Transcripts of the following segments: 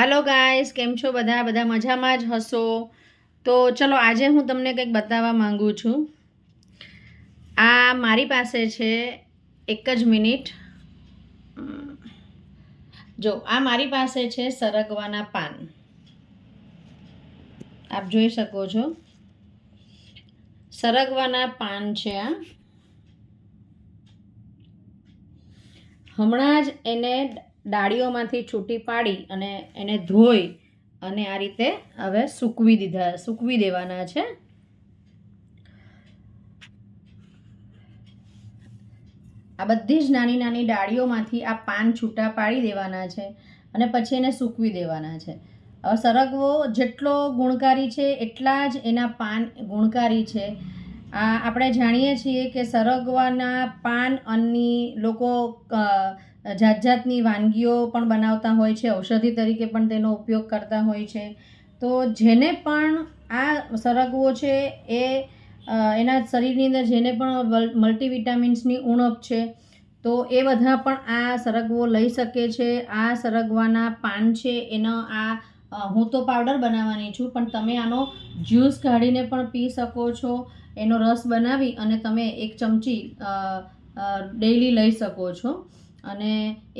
Hello guys કેમ છો બધા? બધા મજામાં જ હશો? તો ચલો, આજે હું તમને કંઈક બતાવવા માંગુ છું. આ મારી પાસે છે એક જ મિનિટ. જો, આ મારી પાસે છે સરગવાના પાન. આપ જોઈ શકો છો. સરગવાના પાન છે આ. હમણાં જ એને ડાળીઓમાંથી છૂટી પાડી અને એને ધોઈ અને આ રીતે હવે સૂકવી દીધા, સૂકવી દેવાના છે. આ બધી જ નાની નાની ડાળીઓમાંથી આ પાન છૂટા પાડી દેવાના છે અને પછી એને સૂકવી દેવાના છે. હવે સરગવો જેટલો ગુણકારી છે, એટલા જ એના પાન ગુણકારી છે. આ આપણે જાણીએ છીએ કે સરગવાના પાન અન્ની લોકો જાત જાતની વાનગીઓ પણ બનાવતા હોય છે, ઔષધિ તરીકે પણ તેનો ઉપયોગ કરતા હોય છે. તો જેને પણ આ સરગવો છે, એ એના શરીરની અંદર જેને પણ મલ્ટીવિટામિન્સની ઉણપ છે, તો એ બધા પણ આ સરગવો લઈ શકે છે. આ સરગવાના પાન છે, એનો આ હું તો પાવડર બનાવવાની છું, પણ તમે આનો જ્યુસ કાઢીને પણ પી શકો છો, એનો રસ બનાવી અને તમે એક ચમચી ડેઈલી લઈ શકો છો. અને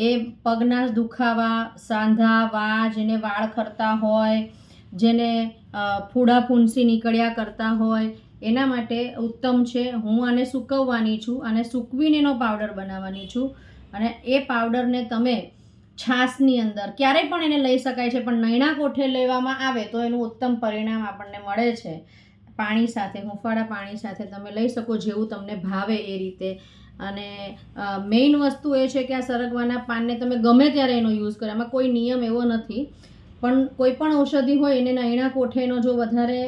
એ પગના દુખાવા, સાંધા વા જેને વાળ ખરતા હોય, જેને ફૂડા ફૂંસી નીકળ્યા કરતા હોય, એના માટે ઉત્તમ છે. હું આને સૂકવવાની છું અને સૂકવીને એનો પાવડર બનાવવાની છું. અને એ પાવડરને તમે છાશની અંદર ક્યારેય પણ એને લઈ શકાય છે, પણ નૈણા કોઠે લેવામાં આવે તો એનું ઉત્તમ પરિણામ આપણને મળે છે. પાણી સાથે, હુંફાળા પાણી સાથે તમે લઈ શકો જેવું તમને ભાવે એ રીતે. અને મેઇન વસ્તુ એ છે કે આ સરગવાના પાનને તમે ગમે ત્યારે એનો યુઝ કરો. એમાં કોઈ નિયમ એવો નથી. પણ કોઈ પણ ઔષધિ હોય એને નૈણા કોઠેનો જો વધારે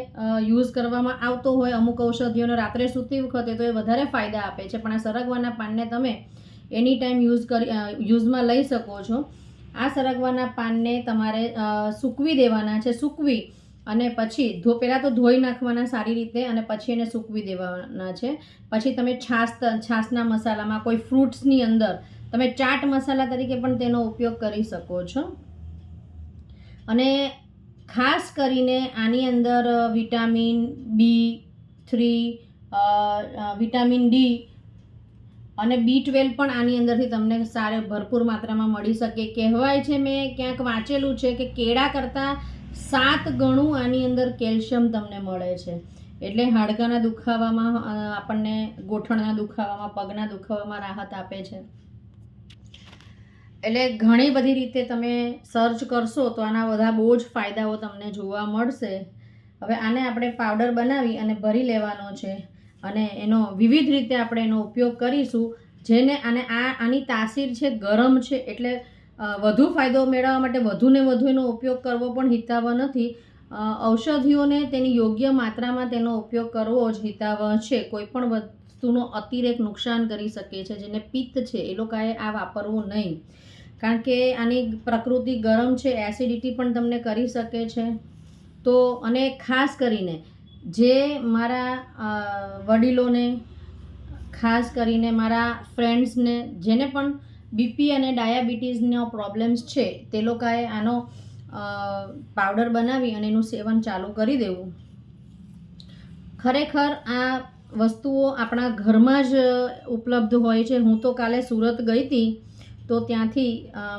યુઝ કરવામાં આવતો હોય, અમુક ઔષધિઓનો રાત્રે સૂતી વખતે તો એ વધારે ફાયદા આપે છે. પણ આ સરગવાના પાનને તમે એની ટાઈમ યુઝ કરી યુઝમાં લઈ શકો છો. આ સરગવાના પાનને તમારે સૂકવી દેવાના છે. સૂકવી અને પછી ધો, પહેલાં તો ધોઈ નાખવાના સારી રીતે અને પછી એને સૂકવી દેવાના છે. પછી તમે છાશ, છાશના મસાલામાં કોઈ ફ્રૂટ્સની અંદર તમે ચાટ મસાલા તરીકે પણ તેનો ઉપયોગ કરી શકો છો. અને ખાસ કરીને આની અંદર vitamin B three vitamin D અને બી ટ્વેલ્વ પણ આની અંદરથી તમને સારે ભરપૂર માત્રામાં મળી શકે. કહેવાય છે મેં ક્યાંક વાંચેલું છે કે કેળા કરતાં સાત ગણું આની અંદર કેલ્શિયમ તમને મળે છે. એટલે હાડકાના દુખાવામાં આપણને ગોઠણના દુખાવામાં, પગના દુખાવામાં રાહત આપે છે. એટલે ઘણી બધી રીતે તમે સર્ચ કરશો તો આના બધા બહુ જ ફાયદાઓ તમને જોવા મળશે. હવે આને આપણે પાવડર બનાવી અને ભરી લેવાનો છે અને એનો વિવિધ રીતે આપણે એનો ઉપયોગ કરીશું. જેને અને આ, આની તાસીર છે, ગરમ છે, એટલે વધુ ફાયદો મેળવવા માટે વધુ ને વધુ એનો ઉપયોગ કરવો પણ હિતાવહ નથી. ઔષધિઓને તેની યોગ્ય માત્રામાં તેનો ઉપયોગ કરવો જ હિતાવહ છે. કોઈ પણ વસ્તુનો અતિરેક નુકસાન કરી શકે છે, જેને પિત્ત છે, એ લોકોએ આ વાપરવું નહીં. કારણ કે આની પ્રકૃતિ ગરમ છે, એસિડિટી પણ તમને કરી શકે છે. તો, અને ખાસ કરીને જે મારા વડીલોને, ખાસ કરીને મારા ફ્રેન્ડ્સને, જેને પણ બીપી અને ડાયાબિટીસનો પ્રોબ્લેમ્સ છે, તે લોકોએ આનો પાવડર બનાવી અને એનું સેવન ચાલુ કરી દેવું. ખરેખર આ વસ્તુઓ આપણા ઘરમાં જ ઉપલબ્ધ હોય છે. હું તો કાલે સુરત ગઈ હતી, તો ત્યાંથી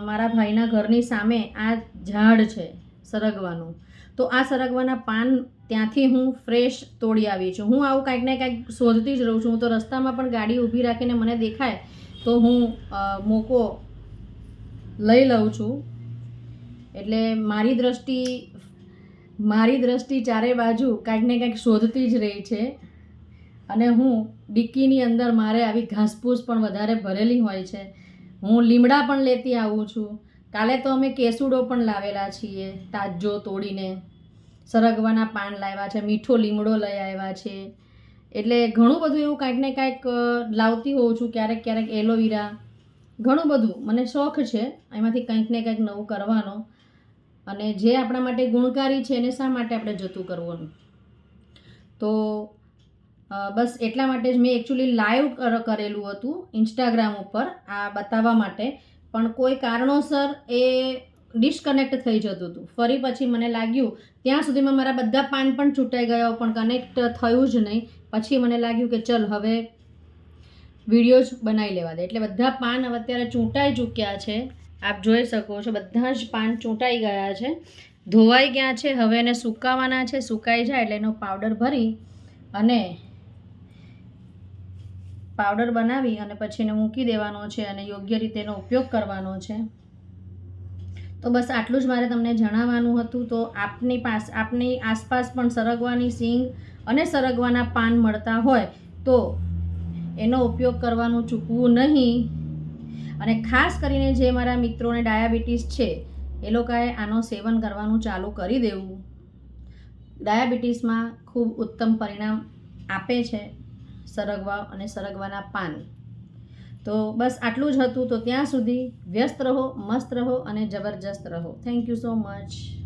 મારા ભાઈના ઘરની સામે આ ઝાડ છે, સરગવાનું. તો આ સરગવાના પાન ત્યાંથી હું ફ્રેશ તોડી આવી છું. હું આવું કાંઈક ને કાંઈક શોધતી જ રહું છું. હું તો રસ્તામાં પણ ગાડી ઊભી રાખીને મને દેખાય તો હું મોકો લઈ લઉં છું. એટલે મારી દ્રષ્ટિ મારી દ્રષ્ટિ ચારે બાજુ કાંઈક ને કાંઈક શોધતી જ રહી છે. અને હું ડિક્કીની અંદર મારે આવી ઘાસપૂસ પણ વધારે ભરેલી હોય છે. હું લીમડા પણ લેતી આવું છું. કાલે તો અમે કેસુડો પણ લાવેલા છીએ તાજો તોડીને. સરગવાના પાન લાવ્યા છે, મીઠો લીમડો લઈ આવ્યા છે. એટલે ઘણું બધું એવું કાંઈક ને કાંઈક લાવતી હોઉં છું, ક્યારેક ક્યારેક એલોવેરા. ઘણું બધું. મને શોખ છે એમાંથી કંઈક ને કંઈક નવું કરવાનો. અને જે આપણા માટે ગુણકારી છે એને શા માટે આપણે જતું કરવાનું? તો બસ એટલા માટે જ મેં એકચ્યુઅલી લાઈવ કરેલું હતું ઇન્સ્ટાગ્રામ ઉપર આ બતાવવા માટે. પણ કોઈ કારણોસર એ ડિસ્કનેક્ટ થઈ જતું હતું. ફરી પછી મને લાગ્યું, ત્યાં સુધીમાં મારા બધા પાન પણ છૂટાઈ ગયા પણ કનેક્ટ થયું જ નહીં. પછી મને લાગ્યું કે ચલ હવે વીડિયો જ બનાવી લેવા દે. એટલે બધા પાન હવે અત્યારે ચૂંટાઈ ચૂક્યા છે. આપ જોઈ શકો છો, બધા જ પાન ચૂંટાઈ ગયા છે. ધોવાઈ ગયા છે, હવે એને સુકાવાના છે, સુકાઈ જાય એટલે એનો પાવડર ભરી અને પાવડર બનાવી અને પછી એને મૂકી દેવાનો છે અને યોગ્ય રીતે એનો ઉપયોગ કરવાનો છે. તો બસ આટલું જ મારે તમને જણાવવાનું હતું. તો આપની પાસ, આપની આસપાસ પણ સરગવાની સિંગ અને સરગવાના પાન મળતા હોય તો એનો ઉપયોગ કરવાનું ચૂકવું નહીં. અને ખાસ કરીને જે મારા મિત્રોને ડાયાબિટીસ છે, એ લોકોએ આનો સેવન કરવાનું ચાલુ કરી દેવું. ડાયાબિટીસમાં ખૂબ ઉત્તમ પરિણામ આપે છે સરગવા અને સરગવાના પાન. તો બસ આટલું જ હતું. તો ત્યાં સુધી વ્યસ્ત રહો, મસ્ત રહો અને જબરજસ્ત રહો. Thank you so much